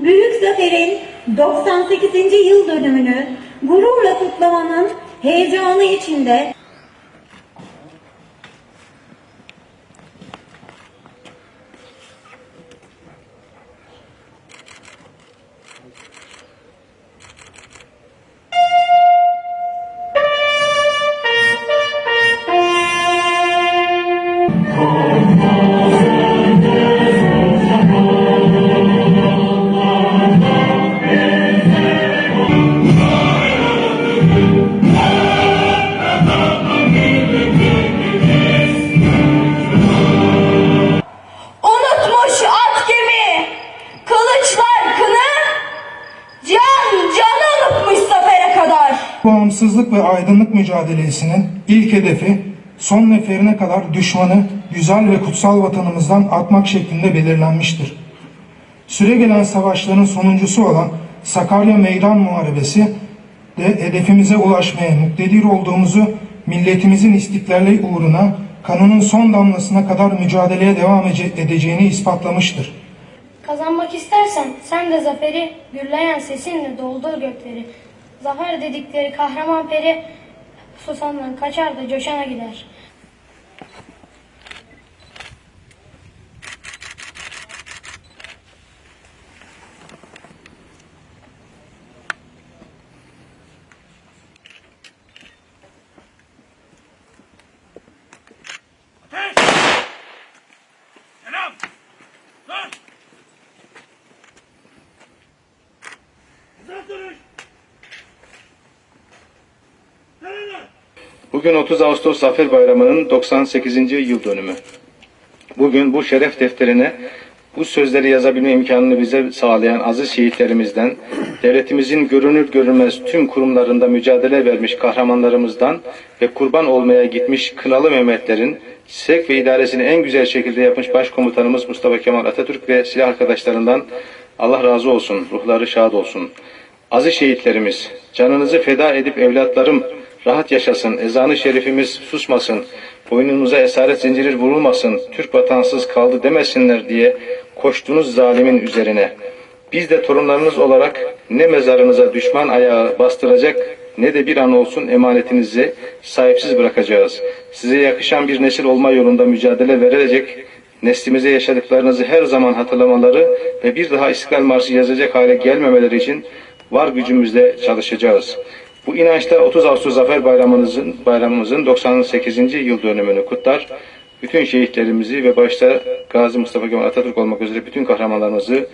Büyük Zafer'in 98. yıl dönümünü gururla kutlamanın heyecanı içinde Bağımsızlık ve aydınlık mücadelesinin ilk hedefi son neferine kadar düşmanı güzel ve kutsal vatanımızdan atmak şeklinde belirlenmiştir. Süregelen savaşların sonuncusu olan Sakarya Meydan Muharebesi de hedefimize ulaşmaya muktedir olduğumuzu milletimizin istiklali uğruna kanının son damlasına kadar mücadeleye devam ece- edeceğini ispatlamıştır. Kazanmak istersen sen de zaferi gürleyen sesinle doldur gökleri. Zafer dedikleri kahraman peri susandan kaçar da coşana gider. Selam! Dur! Uzak Bugün 30 Ağustos Zafer Bayramı'nın 98. yıl dönümü. Bugün bu şeref defterine bu sözleri yazabilme imkanını bize sağlayan aziz şehitlerimizden, devletimizin görünür görünmez tüm kurumlarında mücadele vermiş kahramanlarımızdan ve kurban olmaya gitmiş kınalı Mehmetlerin sevk ve idaresini en güzel şekilde yapmış başkomutanımız Mustafa Kemal Atatürk ve silah arkadaşlarından Allah razı olsun, ruhları şad olsun. Aziz şehitlerimiz, canınızı feda edip evlatlarım rahat yaşasın, ezanı şerifimiz susmasın, boynumuza esaret zinciri vurulmasın, Türk vatansız kaldı demesinler diye koştuğunuz zalimin üzerine. Biz de torunlarınız olarak ne mezarınıza düşman ayağı bastıracak ne de bir an olsun emanetinizi sahipsiz bırakacağız. Size yakışan bir nesil olma yolunda mücadele verilecek, neslimize yaşadıklarınızı her zaman hatırlamaları ve bir daha İstiklal Marşı yazacak hale gelmemeleri için var gücümüzle çalışacağız. Bu inançta 30 Ağustos Zafer Bayramımızın, bayramımızın 98. yıl dönümünü kutlar. Bütün şehitlerimizi ve başta Gazi Mustafa Kemal Atatürk olmak üzere bütün kahramanlarımızı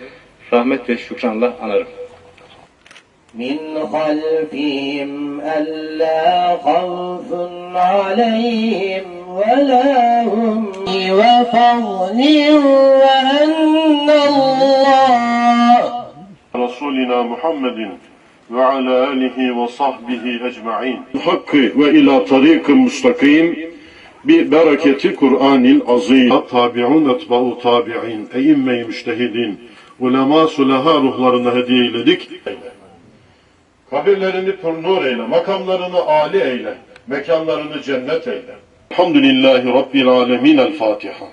rahmet ve şükranla anarım. من خلفهم ألا خوف عليهم ولا هم وفضل وأن الله رسولنا محمد ve ala alihi ve sahbihi ecma'in. Hakkı ve ila tarikin müstakim bi bereketi Kur'anil azim. Tabi'un etba'u tabi'in, eyimme-i müştehidin, ulema sulaha ruhlarına hediye eyledik. Kabirlerini nur eyle, makamlarını âli eyle, mekanlarını cennet eyle. Elhamdülillahi Rabbil alemin. El Fatiha.